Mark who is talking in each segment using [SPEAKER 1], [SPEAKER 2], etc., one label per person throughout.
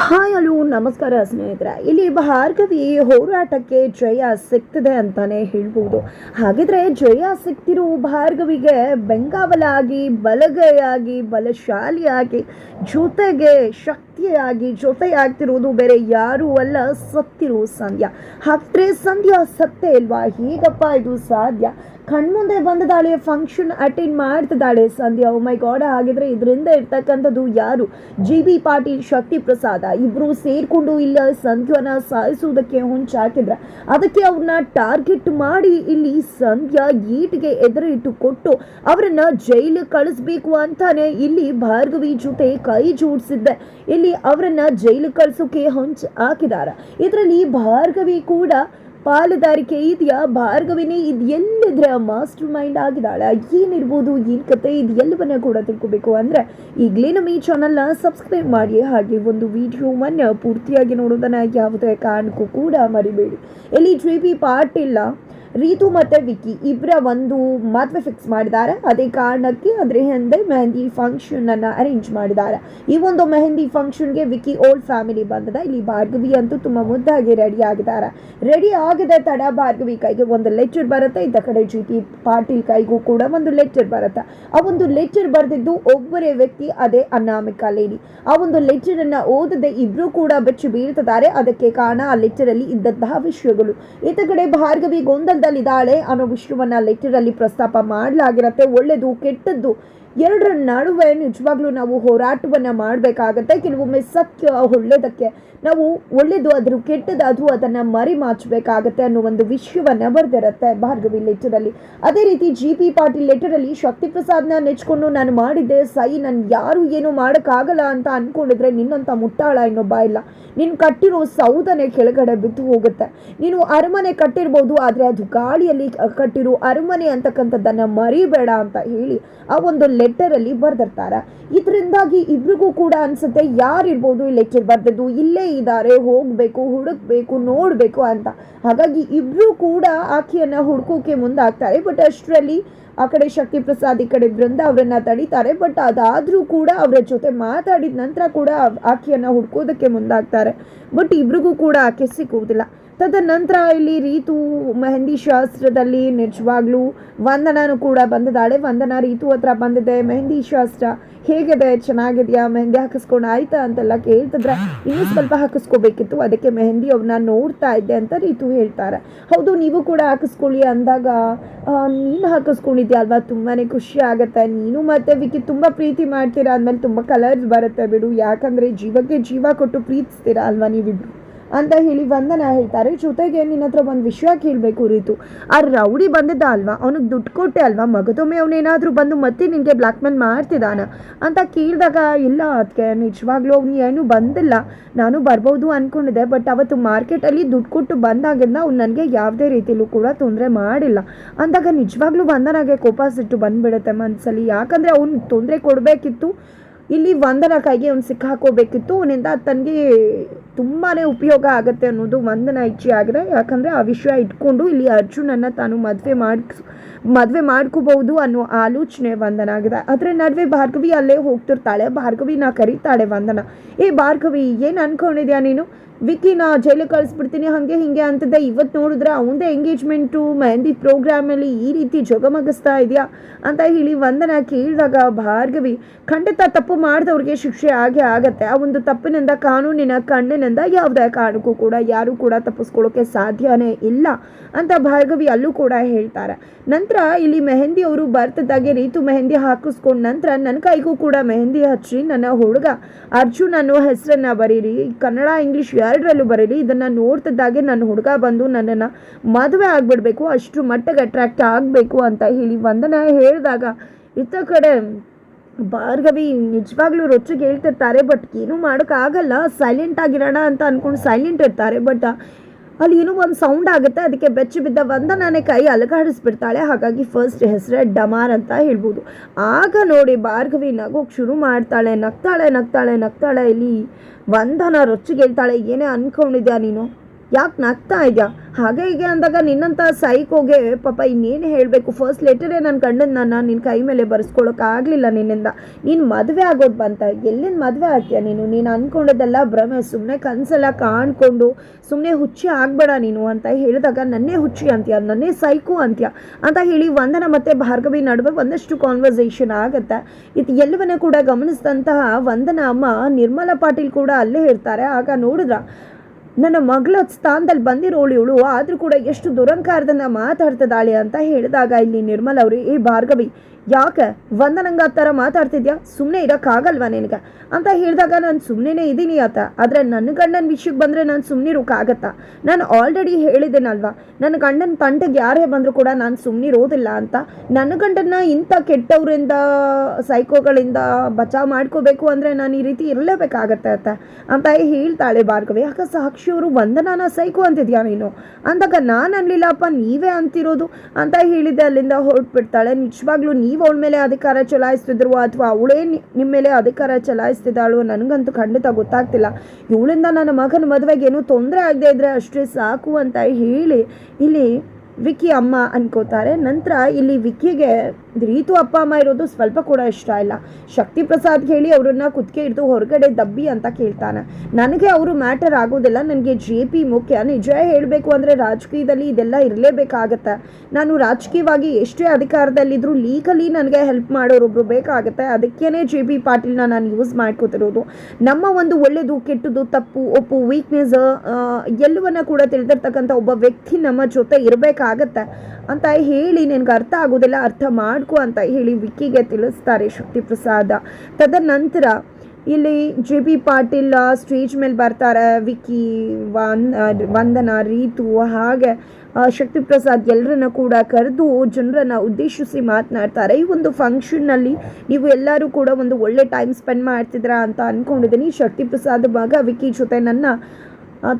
[SPEAKER 1] Hi hello, ನಮಸ್ಕಾರ ಸ್ನೇಹಿತರೆ. ಇಲ್ಲಿ ಭಾರ್ಗವಿ ಹೋರಾಟಕ್ಕೆ ಜಯ ಸಿಗ್ತದೆ ಅಂತಾನೆ ಹೇಳ್ಬೋದು. ಹಾಗಿದ್ರೆ ಜಯ ಸಿಗ್ತಿರೋ ಭಾರ್ಗವಿಗೆ ಬೆಂಗಾವಲಾಗಿ, ಬಲಗೈಯಾಗಿ, ಬಲಶಾಲಿಯಾಗಿ, ಜೊತೆಗೆ ಶಕ್ತಿಯಾಗಿ, ಜೊತೆಯಾಗ್ತಿರೋದು ಬೇರೆ ಯಾರೂ ಅಲ್ಲ, ಸತ್ತಿರೋ ಸಂಧ್ಯಾ. ಹಾಗಿದ್ರೆ ಸಂಧ್ಯಾ ಸತ್ತೇ ಇಲ್ವಾ ಹೀಗಪ್ಪ ಇದು ಸಾಧ್ಯ? ಕಣ್ಮುಂದೆ ಬಂದದಾಳೆ ಫಂಕ್ಷನ್ ಅಟೆಂಡ್ ಮಾಡ್ತಿದ್ದಾಳೆ ಸಂಧ್ಯಾ. ಮೈ ಗಾಡ್ ಆಗಿದ್ರೆ ಇದರಿಂದ ಇರ್ತಕ್ಕಂಥದ್ದು ಯಾರು? ಜಿ ಬಿ ಪಾಟೀಲ್, ಶಕ್ತಿ ಪ್ರಸಾದ ಇಬ್ರು ಸೇರಿಕೊಂಡು ಇಲ್ಲ ಸಂಧ್ಯಾನ ಸಾಯಿಸುವುದಕ್ಕೆ ಹೊಂಚಾಕಿದ್ರ. ಅದಕ್ಕೆ ಅವ್ರನ್ನ ಟಾರ್ಗೆಟ್ ಮಾಡಿ ಇಲ್ಲಿ ಸಂಧ್ಯಾ ಈಟಿಗೆ ಎದುರಿಟ್ಟು ಕೊಟ್ಟು ಅವರನ್ನ ಜೈಲು ಕಳಿಸ್ಬೇಕು ಅಂತಾನೆ ಇಲ್ಲಿ ಭಾರ್ಗವಿ ಜೊತೆ ಕೈ ಜೋಡಿಸಿದ್ದೆ. ಇಲ್ಲಿ ಅವರನ್ನ ಜೈಲು ಕಳಿಸೋಕೆ ಹೊಂಚ್ ಹಾಕಿದಾರ. ಇದರಲ್ಲಿ ಭಾರ್ಗವಿ ಕೂಡ ಪಾಲುದಾರಿಕೆ ಇದೆಯಾ? ಭಾರ್ಗವಿನೇ, ಇದು ಎಲ್ಲಿದ್ರೆ ಮಾಸ್ಟರ್ ಮೈಂಡ್ ಆಗಿದ್ದಾಳೆ? ಏನಿರ್ಬೋದು? ಏನು ಕತೆ? ಇದು ಎಲ್ಲವನ್ನ ಕೂಡ ತಿಳ್ಕೊಬೇಕು ಅಂದರೆ ಈಗಲೇ ನಮ್ಮ ಈ ಚಾನಲ್ನ ಸಬ್ಸ್ಕ್ರೈಬ್ ಮಾಡಿ, ಹಾಗೆ ಒಂದು ವಿಡಿಯೋವನ್ನು ಪೂರ್ತಿಯಾಗಿ ನೋಡೋದನ್ನು ಯಾವುದೇ ಕಾರಣಕ್ಕೂ ಕೂಡ ಮರಿಬೇಡಿ. ಎಲ್ಲಿ ಜಿ ಪಾಟೀಲ್ ರೀತು ಮತ್ತು ವಿಕ್ಕಿ ಇಬ್ಬರ ಒಂದು ಮದುವೆ ಫಿಕ್ಸ್ ಮಾಡಿದ್ದಾರೆ. ಅದೇ ಕಾರಣಕ್ಕೆ ಅದರ ಹಿಂದೆ ಮೆಹಂದಿ ಫಂಕ್ಷನನ್ನು ಅರೇಂಜ್ ಮಾಡಿದ್ದಾರೆ. ಈ ಒಂದು ಮೆಹಂದಿ ಫಂಕ್ಷನ್ಗೆ ವಿಕ್ಕಿ ಓಲ್ಡ್ ಫ್ಯಾಮಿಲಿ ಬಂದದ. ಇಲ್ಲಿ ಭಾರ್ಗವಿ ಅಂತೂ ತುಂಬ ಮುದ್ದಾಗಿ ರೆಡಿ ಆಗಿದ್ದಾರೆ. ರೆಡಿ ಆಗದೆ ತಡ ಭಾರ್ಗವಿ ಕೈಗೆ ಒಂದು ಲೆಕ್ಚರ್ ಬರುತ್ತೆ. ಇದ್ದ ಕಡೆ ಜಿ ಟಿ ಪಾಟೀಲ್ ಕೈಗೂ ಕೂಡ ಒಂದು ಲೆಕ್ಚರ್ ಬರುತ್ತೆ. ಆ ಒಂದು ಲೆಚ್ಚರ್ ಬರೆದಿದ್ದು ಒಬ್ಬರೇ ವ್ಯಕ್ತಿ, ಅದೇ ಅನಾಮಿಕ ಲೇಡಿ ಆ ಒಂದು ಲೆಚ್ಚರನ್ನು ಅನ್ನ ಓದದೆ ಇಬ್ಬರೂ ಕೂಡ ಬೆಚ್ಚಿ ಬೀಳ್ತಿದ್ದಾರೆ. ಅದಕ್ಕೆ ಕಾರಣ ಆ ಲೆಚ್ಚರಲ್ಲಿ ಇದ್ದಂತಹ ವಿಷಯಗಳು. ಇತ್ತ ಕಡೆ ಭಾರ್ಗವಿ ಗೊಂದಲದಲ್ಲಿದ್ದಾಳೆ ಅನ್ನೋ ವಿಷಯವನ್ನ ಲೆಟರಲ್ಲಿ ಪ್ರಸ್ತಾಪ ಮಾಡಲಾಗಿರತ್ತೆ. ಒಳ್ಳೆದು ಕೆಟ್ಟದ್ದು. ಎರಡರ ನಡುವೆ ನಿಜವಾಗ್ಲೂ ನಾವು ಹೋರಾಟವನ್ನ ಮಾಡಬೇಕಾಗತ್ತೆ. ಕೆಲವೊಮ್ಮೆ ಸತ್ಯ ಒಳ್ಳೆಯದಕ್ಕೆ ನಾವು ಒಳ್ಳೇದು ಅದ್ರ ಕೆಟ್ಟದಾದ್ರೂ ಅದನ್ನ ಮರಿ ಮಾಚಬೇಕಾಗತ್ತೆ ಅನ್ನೋ ಒಂದು ವಿಷಯವನ್ನ ಬರೆದಿರತ್ತೆ ಭಾರ್ಗವಿ ಲೆಟರಲ್ಲಿ ಅದೇ ರೀತಿ ಜಿ ಪಿ ಪಾಟೀಲ್ ಲೆಟರ್ ಅಲ್ಲಿ ಶಕ್ತಿ ಪ್ರಸಾದ್ನ ನೆಚ್ಕೊಂಡು ನಾನು ಮಾಡಿದ್ದೆ, ಸೈ ನಾನು ಯಾರು ಏನು ಮಾಡೋಕ್ಕಾಗಲ್ಲ ಅಂತ ಅಂದ್ಕೊಂಡಿದ್ರೆ ನಿನ್ನಂತ ಮುಟ್ಟಾಳ ಇನ್ನೊಬ್ಬ ಇಲ್ಲ. ನೀನು ಕಟ್ಟಿರೋ ಸೌದನೆ ಕೆಳಗಡೆ ಬಿದ್ದು ಹೋಗುತ್ತೆ. ನೀನು ಅರಮನೆ ಕಟ್ಟಿರ್ಬೋದು, ಆದರೆ ಅದು ಗಾಳಿಯಲ್ಲಿ ಕಟ್ಟಿರೋ ಅರಮನೆ ಅಂತಕ್ಕಂಥದ್ದನ್ನು ಮರಿಬೇಡ ಅಂತ ಹೇಳಿ ಆ ಒಂದು ಲೆಟರ್ ಅಲ್ಲಿ ಬರ್ದಿರ್ತಾರೆ. ಇದರಿಂದಾಗಿ ಇಬ್ರಿಗೂ ಕೂಡ ಅನ್ಸುತ್ತೆ ಯಾರಿರ್ಬೋದು ಈ ಲೆಕ್ಚರ್ ಬರ್ದದ್ದು, ಇಲ್ಲೇ ಇದ್ದಾರೆ ಹೋಗ್ಬೇಕು, ಹುಡುಕ್ಬೇಕು, ನೋಡ್ಬೇಕು ಅಂತ. ಹಾಗಾಗಿ ಇಬ್ರು ಕೂಡ ಆಕೆಯನ್ನ ಹುಡ್ಕೋಕೆ ಮುಂದಾಗ್ತಾರೆ. ಬಟ್ ಅಷ್ಟರಲ್ಲಿ ಆ ಕಡೆ ಶಕ್ತಿ ಪ್ರಸಾದ್, ಈ ಕಡೆ ಬೃಂದ ಅವರನ್ನ ತಡೀತಾರೆ. ಬಟ್ ಅದಾದ್ರೂ ಕೂಡ ಅವರ ಜೊತೆ ಮಾತಾಡಿದ ನಂತರ ಕೂಡ ಆಕೆಯನ್ನ ಹುಡ್ಕೋದಕ್ಕೆ ಮುಂದಾಗ್ತಾರೆ. ಬಟ್ ಇಬ್ರಿಗೂ ಕೂಡ ಆಕೆ ಸಿಕ್ಕುವುದಿಲ್ಲ ತದನಂತರ ಇಲ್ಲಿ ರೀತು ಮೆಹಂದಿ ಶಾಸ್ತ್ರದಲ್ಲಿ ನಿಜವಾಗ್ಲೂ ವಂದನನು ಕೂಡ ಬಂದಿದ್ದಾಳೆ. ವಂದನ ರೀತು ಹತ್ರ ಬಂದಿದೆ. ಮೆಹಂದಿ ಶಾಸ್ತ್ರ ಹೇಗಿದೆ? ಚೆನ್ನಾಗಿದೆಯಾ? ಮೆಹಂದಿ ಹಾಕಿಸ್ಕೊಂಡು ಆಯ್ತಾ ಅಂತೆಲ್ಲ ಕೇಳ್ತಿದ್ರೆ ಇನ್ನೂ ಸ್ವಲ್ಪ ಹಾಕಿಸ್ಕೋಬೇಕಿತ್ತು. ಅದಕ್ಕೆ ಮೆಹಂದಿ ಅವ್ರನ್ನ ನೋಡ್ತಾ ಇದ್ದೆ ಅಂತ ರೀತು ಹೇಳ್ತಾರೆ. ಹೌದು, ನೀವು ಕೂಡ ಹಾಕಿಸ್ಕೊಳ್ಳಿ ಅಂದಾಗ ನೀನು ಹಾಕಿಸ್ಕೊಂಡಿದ್ಯಾ ಅಲ್ವಾ ತುಂಬಾ ಖುಷಿ ಆಗುತ್ತೆ. ನೀನು ಮತ್ತೆ ವಿಕಿ ತುಂಬ ಪ್ರೀತಿ ಮಾಡ್ತೀರಾ? ಅಂದಮೇಲೆ ತುಂಬ ಕಲರ್ಸ್ ಬರುತ್ತೆ ಬಿಡು. ಯಾಕಂದರೆ ಜೀವಕ್ಕೆ ಜೀವ ಕೊಟ್ಟು ಪ್ರೀತಿಸ್ತೀರಾ ಅಲ್ವಾ ನೀವಿಬ್ರು? ಅಂತ ಹೇಳಿ ವಂದನ ಹೇಳ್ತಾರೆ. ಜೊತೆಗೆ ನಿನ್ನ ಹತ್ರ ಒಂದು ವಿಷಯ ಕೇಳಬೇಕು ರೀತು. ಆ ರೌಡಿ ಬಂದಿದ್ದ ಅಲ್ವಾ? ಅವನಿಗೆ ದುಡ್ಡು ಕೊಟ್ಟೆ ಅಲ್ವಾ? ಮಗದೊಮ್ಮೆ ಅವನೇನಾದರೂ ಬಂದು ಮತ್ತೆ ನಿನಗೆ ಬ್ಲ್ಯಾಕ್ ಮೇಲ್ ಮಾಡ್ತಿದ್ದಾನ? ಅಂತ ಕೇಳಿದಾಗ, ಇಲ್ಲ ಅದಕ್ಕೆ ನಿಜವಾಗ್ಲೂ ಅವ್ನು ಏನು ಬಂದಿಲ್ಲ. ನಾನು ಬರ್ಬೋದು ಅಂದ್ಕೊಂಡಿದ್ದೆ ಬಟ್ ಅವತ್ತು ಮಾರ್ಕೆಟಲ್ಲಿ ದುಡ್ಡು ಕೊಟ್ಟು ಬಂದಾಗಿಂದ ಅವ್ನು ನನಗೆ ಯಾವುದೇ ರೀತಿಯಲ್ಲೂ ಕೂಡ ತೊಂದರೆ ಮಾಡಿಲ್ಲ. ಅಂದಾಗ ನಿಜವಾಗ್ಲೂ ವಂದನಾಗೆ ಕೋಪ ಸಿಟ್ಟು ಬಂದುಬಿಡುತ್ತೆ ಮನಸ್ಸಲ್ಲಿ ಯಾಕಂದರೆ ಅವ್ನು ತೊಂದರೆ ಕೊಡಬೇಕಿತ್ತು. ಇಲ್ಲಿ ವಂದನ ಕೈಗೆ ಅವ್ನು ಸಿಕ್ಕಾಕೋಬೇಕಿತ್ತು. ಅವನಿಂದ ತನಗೆ ತುಂಬಾ ಉಪಯೋಗ ಆಗುತ್ತೆ ಅನ್ನೋದು ವಂದನ ಇಚ್ಛೆ ಆಗಿದೆ, ಯಾಕಂದರೆ ಆ ವಿಷಯ ಇಟ್ಕೊಂಡು ಇಲ್ಲಿ ಅರ್ಜುನನ್ನು ತಾನು ಮದುವೆ ಮಾಡಿಸ್ ಮದುವೆ ಮಾಡ್ಕೋಬಹುದು ಅನ್ನೋ ಆಲೋಚನೆ ವಂದನ ಆಗಿದೆ. ಅದರ ನಡುವೆ ಭಾರ್ಗವಿ ಅಲ್ಲೇ ಹೋಗ್ತಿರ್ತಾಳೆ, ಭಾರ್ಗವಿನ ಕರೀತಾಳೆ ವಂದನ ಏ ಭಾರ್ಗವಿ, ಏನು ಅನ್ಕೊಂಡಿದ್ಯಾ ನೀನು? ವಿಕಿನ ಜೈಲಿಗೆ ಕಳಿಸ್ಬಿಡ್ತೀನಿ, ಹಾಗೆ ಹಿಂಗೆ ಅಂತಿದ್ದೆ. ಇವತ್ತು ನೋಡಿದ್ರೆ ಅವನದೇ ಎಂಗೇಜ್ಮೆಂಟು, ಮೆಹಂದಿ ಪ್ರೋಗ್ರಾಮಲ್ಲಿ ಈ ರೀತಿ ಜೊಗಮಗಿಸ್ತಾ ಇದೆಯಾ ಅಂತ ಹೇಳಿ ವಂದನ ಕೇಳಿದಾಗ ಭಾರ್ಗವಿ, ಖಂಡಿತ ತಪ್ಪು ಮಾಡಿದವ್ರಿಗೆ ಶಿಕ್ಷೆ ಆಗೇ ಆಗತ್ತೆ. ಆ ಒಂದು ತಪ್ಪಿನಿಂದ ಕಾನೂನಿನ ಕಣ್ಣಿನಿಂದ ಯಾವುದೇ ಕಾರಣಕ್ಕೂ ಕೂಡ ಯಾರು ಕೂಡ ತಪ್ಪಿಸ್ಕೊಳ್ಳೋಕೆ ಸಾಧ್ಯನೇ ಇಲ್ಲ ಅಂತ ಭಾರ್ಗವಿ ಅಲ್ಲೂ ಕೂಡ ಹೇಳ್ತಾರೆ. ನಂತರ ಇಲ್ಲಿ ಮೆಹಂದಿ ಅವರು ಬರ್ತದಾಗೆ ರೀತು ಮೆಹಂದಿ ಹಾಕಿಸ್ಕೊಂಡ ನಂತರ ನನ್ನ ಕೈಗೂ ಕೂಡ ಮೆಹಂದಿ ಹಚ್ಚಿ, ನನ್ನ ಹುಡುಗ ಅರ್ಜುನ್ ಅನ್ನೋ ಹೆಸರನ್ನ ಬರೀರಿ, ಕನ್ನಡ, ಇಂಗ್ಲಿಷ್ ಎರಡರಲ್ಲೂ ಬರೀರಿ, ಇದನ್ನ ನೋಡ್ತಿದ್ದಾಗೆ ನನ್ನ ಹುಡುಗ ಬಂದು ನನ್ನನ್ನು ಮದುವೆ ಆಗ್ಬಿಡ್ಬೇಕು, ಅಷ್ಟು ಮಟ್ಟಿಗೆ ಅಟ್ರಾಕ್ಟ್ ಆಗಬೇಕು ಅಂತ ಹೇಳಿ ವಂದನ ಹೇಳಿದಾಗ, ಇತ್ತ ಕಡೆ ಭಾರ್ಗವಿ, ನಿಜವಾಗ್ಲೂ ರೊಚ್ಚಿಗೆ ಹೇಳ್ತಿರ್ತಾರೆ ಬಟ್ ಏನೂ ಮಾಡೋಕ್ಕಾಗಲ್ಲ ಸೈಲೆಂಟ್ ಆಗಿರೋಣ ಅಂತ ಅಂದ್ಕೊಂಡು ಸೈಲೆಂಟ್ ಇರ್ತಾರೆ ಬಟ್ ಅಲ್ಲಿ ಏನೋ ಒಂದು ಸೌಂಡ್ ಆಗುತ್ತೆ, ಅದಕ್ಕೆ ಬೆಚ್ಚಿ ಬಿದ್ದ ವಂದನಾನೇ ಕೈ ಅಲಗಾಡಿಸ್ಬಿಡ್ತಾಳೆ. ಹಾಗಾಗಿ ಫಸ್ಟ್ ಹೆಸರೇ ಡಮಾರ್ ಅಂತ ಹೇಳ್ಬೋದು. ಆಗ ನೋಡಿ ಭಾರ್ಗವಿ ನಗೋಗಿ ಶುರು ಮಾಡ್ತಾಳೆ, ನಗ್ತಾಳೆ ನಗ್ತಾಳೆ ನಗ್ತಾಳೆ. ಇಲ್ಲಿ ವಂದನ ರೊಚ್ಚಿಗೆ ಹೇಳ್ತಾಳೆ, ಏನೇ ಅನ್ಕೊಂಡಿದ್ಯಾ ನೀನು? ಯಾಕೆ ನಗ್ತಾ ಇದೆಯಾ? ಹಾಗೆ ಹೀಗೆ ಅಂದಾಗ ನಿನ್ನಂಥ ಸೈಕೋಗೆ ಪಾಪ ಇನ್ನೇನು ಹೇಳಬೇಕು? ಫಸ್ಟ್ ಲೆಟರೇ ನನ್ನ ಗಂಡನ ನಾನು ನಿನ್ನ ಕೈ ಮೇಲೆ ಬರ್ಸ್ಕೊಳಕ್ಕಾಗಲಿಲ್ಲ ನಿನ್ನಿಂದ. ನೀನು ಮದುವೆ ಆಗೋದು ಬಂತ. ಎಲ್ಲಿಂದ ಮದುವೆ ಆಗ್ತೀಯ ನೀನು? ನೀನು ಅಂದ್ಕೊಂಡಿದ್ದೆಲ್ಲ ಭ್ರಮೆ ಸುಮ್ಮನೆ ಕನಸೆಲ್ಲ ಕಾಣ್ಕೊಂಡು ಸುಮ್ಮನೆ ಹುಚ್ಚಿ ಆಗಬೇಡ ನೀನು ಅಂತ ಹೇಳಿದಾಗ ನನ್ನೇ ಹುಚ್ಚಿ ಅಂತೀಯ? ನನ್ನೇ ಸೈಕೋ ಅಂತ್ಯ? ಅಂತ ಹೇಳಿ ವಂದನ ಮತ್ತು ಭಾರ್ಗವಿ ನಡುವೆ ಒಂದಷ್ಟು ಕಾನ್ವರ್ಸೇಷನ್ ಆಗುತ್ತೆ. ಇದು ಎಲ್ಲವನ್ನೂ ಕೂಡ ಗಮನಿಸಿದಂತಹ ವಂದನ ಅಮ್ಮ ನಿರ್ಮಲಾ ಪಾಟೀಲ್ ಕೂಡ ಅಲ್ಲೇ ಇರ್ತಾರೆ. ಆಗ ನೋಡಿದ್ರ? ನನ್ನ ಮಗಳ ಸ್ಥಾನದಲ್ಲಿ ಬಂದಿರೋಳು ಇವಳು, ಆದರೂ ಕೂಡ ಎಷ್ಟು ದುರಂಕಾರದನ್ನ ಮಾತಾಡ್ತಿದ್ದಾಳೆ ಅಂತ ಹೇಳಿದಾಗ ಇಲ್ಲಿ ನಿರ್ಮಲ ಅವರು, ಏ ಭಾರ್ಗವಿ, ಯಾಕೆ ವಂದನಂಗ ಥರ ಮಾತಾಡ್ತಿದ್ಯಾ? ಸುಮ್ಮನೆ ಇರೋಕ್ಕಾಗಲ್ವಾ ನಿನಗೆ? ಅಂತ ಹೇಳಿದಾಗ, ನಾನು ಸುಮ್ಮನೆ ಇದ್ದೀನಿ ಆತ. ಆದರೆ ನನ್ನ ಗಂಡನ ವಿಷಯಕ್ಕೆ ಬಂದರೆ ನಾನು ಸುಮ್ಮನಿರೋಕ್ಕಾಗತ್ತಾ ನಾನು ಆಲ್ರೆಡಿ ಹೇಳಿದ್ದೇನಲ್ವಾ? ನನ್ನ ಗಂಡನ ತಂಟೆಗೆ ಯಾರೇ ಬಂದರೂ ಕೂಡ ನಾನು ಸುಮ್ಮನಿರೋದಿಲ್ಲ ಅಂತ. ನನ್ನ ಗಂಡನ್ನ ಇಂಥ ಕೆಟ್ಟವರಿಂದ, ಸೈಕೋಗಳಿಂದ ಬಚಾವ್ ಮಾಡ್ಕೋಬೇಕು ಅಂದರೆ ನಾನು ಈ ರೀತಿ ಇರಲೇಬೇಕಾಗತ್ತೆ ಅಂತ ಅಂತ ಹೇಳ್ತಾಳೆ ಭಾರ್ಗವಿ. ಯಾಕೆ ಸಾಕ್ಷಿಯವರು ವಂದನಾನ ಸೈಕು ಅಂತಿದ್ಯಾ ನೀನು? ಅಂದಾಗ ನಾನು ಅನ್ಲಿಲ್ಲಪ್ಪ, ನೀವೇ ಅಂತಿರೋದು? ಅಂತ ಹೇಳಿದೆ ಅಲ್ಲಿಂದ ಹೊರಟ್ಬಿಡ್ತಾಳೆ. ನಿಜವಾಗ್ಲೂ ನೀವು ಅವಳ ಮೇಲೆ ಅಧಿಕಾರ ಚಲಾಯಿಸ್ತಿದ್ರು ಅಥವಾ ಅವಳೇ ನಿಮ್ಮ ಮೇಲೆ ಅಧಿಕಾರ ಚಲಾಯಿಸ್ತಿದ್ದಾಳು ನನಗಂತೂ ಖಂಡಿತ ಗೊತ್ತಾಗ್ತಿಲ್ಲ. ಇವಳಿಂದ ನನ್ನ ಮಗನ ಮದುವೆಗೆ ಏನೂ ತೊಂದರೆ ಆಗದೆ ಇದ್ರೆ ಅಷ್ಟೇ ಸಾಕು ಅಂತ ಹೇಳಿ, ಇಲ್ಲಿ ವಿಕ್ಕಿ ಅಮ್ಮ ಅನ್ಕೋತಾರೆ. ನಂತರ ಇಲ್ಲಿ ವಿಕ್ಕಿಗೆ ರೀತು ಅಪ್ಪ ಅಮ್ಮ ಇರೋದು ಸ್ವಲ್ಪ ಕೂಡ ಇಷ್ಟ ಇಲ್ಲ. ಶಕ್ತಿ ಪ್ರಸಾದ್ ಹೇಳಿ ಅವರನ್ನ ಕುತ್ತಿಗೆ ಹಿಡಿದು ಹೊರಗಡೆ ದಬ್ಬಿ ಅಂತ ಕೇಳ್ತಾನೆ. ನನಗೆ ಅವರು ಮ್ಯಾಟರ್ ಆಗೋದಿಲ್ಲ. ನನಗೆ ಜೆ ಪಿ ಮುಖ್ಯ. ನಿಜ ಹೇಳಬೇಕು ಅಂದರೆ ರಾಜಕೀಯದಲ್ಲಿ ಇದೆಲ್ಲ ಇರಲೇಬೇಕಾಗತ್ತೆ. ನಾನು ರಾಜಕೀಯವಾಗಿ ಎಷ್ಟೇ ಅಧಿಕಾರದಲ್ಲಿದ್ದರೂ ಲೀಗಲಿ ನನಗೆ ಹೆಲ್ಪ್ ಮಾಡೋರೊಬ್ರು ಬೇಕಾಗುತ್ತೆ. ಅದಕ್ಕೇ ಜೆ ಪಿ ಪಾಟೀಲ್ನ ನಾನು ಯೂಸ್ ಮಾಡ್ಕೋತಿರೋದು. ನಮ್ಮ ಒಂದು ಒಳ್ಳೆಯದು ಕೆಟ್ಟದ್ದು, ತಪ್ಪು, ಒಪ್ಪು ವೀಕ್ನೆಸ್ ಎಲ್ಲವನ್ನ ಕೂಡ ತಿಳಿದಿರ್ತಕ್ಕಂಥ ಒಬ್ಬ ವ್ಯಕ್ತಿ ನಮ್ಮ ಜೊತೆ ಇರಬೇಕಾಗತ್ತೆ. ಅಂತ ಹೇಳಿ ನಿನಗೆ ಅರ್ಥ ಆಗೋದಿಲ್ಲ, ಅರ್ಥ ಮಾಡ್ಕೊ ಅಂತ ಹೇಳಿ ವಿಕ್ಕಿಗೆ ತಿಳಿಸ್ತಾರೆ ಶಕ್ತಿ ಪ್ರಸಾದ ತದನಂತರ ಇಲ್ಲಿ ಜೆ ಬಿ ಪಾಟೀಲ್ ಸ್ಟೇಜ್ ಮೇಲೆ ಬರ್ತಾರೆ ವಿಕ್ಕಿ, ವನ್ ವಂದನ, ರೀತು, ಹಾಗೆ ಶಕ್ತಿ ಪ್ರಸಾದ್ ಎಲ್ಲರನ್ನ ಕೂಡ ಕರೆದು ಜನರನ್ನ ಉದ್ದೇಶಿಸಿ ಮಾತನಾಡ್ತಾರೆ. ಈ ಒಂದು ಫಂಕ್ಷನ್ನಲ್ಲಿ ನೀವು ಎಲ್ಲರೂ ಕೂಡ ಒಂದು ಒಳ್ಳೆ ಟೈಮ್ ಸ್ಪೆಂಡ್ ಮಾಡ್ತಿದ್ದೀರಾ ಅಂತ ಅಂದ್ಕೊಂಡಿದ್ದೀನಿ ಶಕ್ತಿ ಪ್ರಸಾದ್ ಮಗ ವಿಕ್ಕಿ ಜೊತೆ ನನ್ನ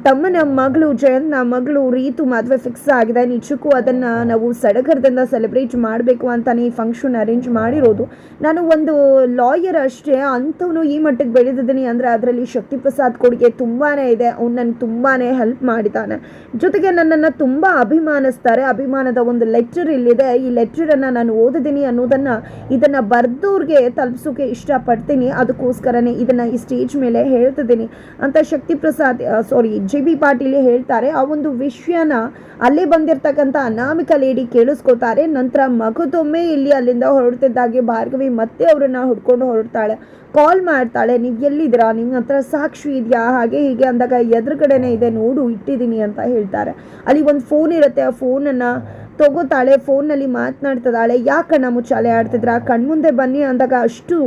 [SPEAKER 1] ತಮ್ಮನ ಮಗಳು ಜಯಂತ್ನ ಮಗಳು ರೀತು ಮದುವೆ ಫಿಕ್ಸ್ ಆಗಿದೆ. ನಿಜಕ್ಕೂ ಅದನ್ನು ನಾವು ಸಡಗರದಿಂದ ಸೆಲೆಬ್ರೇಟ್ ಮಾಡಬೇಕು ಅಂತಲೇ ಈ ಫಂಕ್ಷನ್ ಅರೇಂಜ್ ಮಾಡಿರೋದು. ನಾನು ಒಂದು ಲಾಯರ್ ಅಷ್ಟೇ, ಅಂಥವನು ಈ ಮಟ್ಟಕ್ಕೆ ಬೆಳೆದಿದ್ದೀನಿ ಅಂದರೆ ಅದರಲ್ಲಿ ಶಕ್ತಿ ಪ್ರಸಾದ್ ಕೊಡುಗೆ ತುಂಬಾ ಇದೆ. ಅವ್ನು ನನಗೆ ತುಂಬಾ ಹೆಲ್ಪ್ ಮಾಡಿದ್ದಾನೆ. ಜೊತೆಗೆ ನನ್ನನ್ನು ತುಂಬ ಅಭಿಮಾನಿಸ್ತಾರೆ. ಅಭಿಮಾನದ ಒಂದು ಲೆಕ್ಚರ್ ಇಲ್ಲಿದೆ. ಈ ಲೆಟ್ರನ್ನು ನಾನು ಓದಿದ್ದೀನಿ ಅನ್ನೋದನ್ನು ಇದನ್ನು ಬರೆದವ್ರಿಗೆ ತಲುಪಿಸೋಕೆ ಇಷ್ಟಪಡ್ತೀನಿ. ಅದಕ್ಕೋಸ್ಕರನೇ ಇದನ್ನು ಈ ಸ್ಟೇಜ್ ಮೇಲೆ ಹೇಳ್ತಿದ್ದೀನಿ. ಅಂತ Shakti Prasad sorry G B Patil ಹೇಳ್ತಾರೆ, ಆ ಒಂದು ವಿಷಯನ ಅಲ್ಲೇ ಬಂದಿರತಕ್ಕಂಥ ಅನಾಮಿಕ ಲೇಡಿ ಕೇಳಿಸ್ಕೊತಾರೆ ನಂತರ ಮಗದೊಮ್ಮೆ ಇಲ್ಲಿ ಅಲ್ಲಿಂದ ಹೊರಡ್ತಿದ್ದಾಗೆ ಭಾರ್ಗವಿ ಮತ್ತೆ ಅವರನ್ನು ಹುಡ್ಕೊಂಡು ಹೊರಡ್ತಾಳೆ ಕಾಲ್ ಮಾಡ್ತಾಳೆ, ನೀವು ಎಲ್ಲಿದ್ದೀರಾ? ನಿಮ್ಮ ಹತ್ರ ಸಾಕ್ಷಿ ಇದೆಯಾ? ಹಾಗೆ ಹೀಗೆ ಅಂದಾಗ ಎದುರುಗಡೆನೇ ಇದೆ, ನೋಡು, ಇಟ್ಟಿದ್ದೀನಿ ಅಂತ ಹೇಳ್ತಾರೆ. ಅಲ್ಲಿ ಒಂದು ಫೋನ್ ಇರುತ್ತೆ, ಆ ಫೋನನ್ನು ತಗೋತಾಳೆ ಫೋನ್ನಲ್ಲಿ ಮಾತನಾಡ್ತಿದ್ದಾಳೆ, ಯಾಕಣ್ಣ ಮುಚ್ಚಾಲೆ ಆಡ್ತಿದ್ರ? ಕಣ್ಮುಂದೆ ಬನ್ನಿ ಅಂದಾಗ ಅಷ್ಟು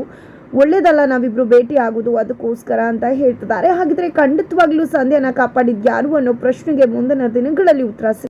[SPEAKER 1] ಒಳ್ಳೇದಲ್ಲ, ನಾವಿಬ್ರು ಭೇಟಿ ಆಗೋದು ಅದಕ್ಕೋಸ್ಕರ ಅಂತ ಹೇಳ್ತಿದ್ದಾರೆ. ಹಾಗಿದ್ರೆ ಖಂಡಿತವಾಗ್ಲೂ ಸಂಧ್ಯಾನ ಕಾಪಾಡಿದ್ ಯಾರು ಅನ್ನೋ ಪ್ರಶ್ನೆಗೆ ಮುಂದಿನ ದಿನಗಳಲ್ಲಿ ಉತ್ತರ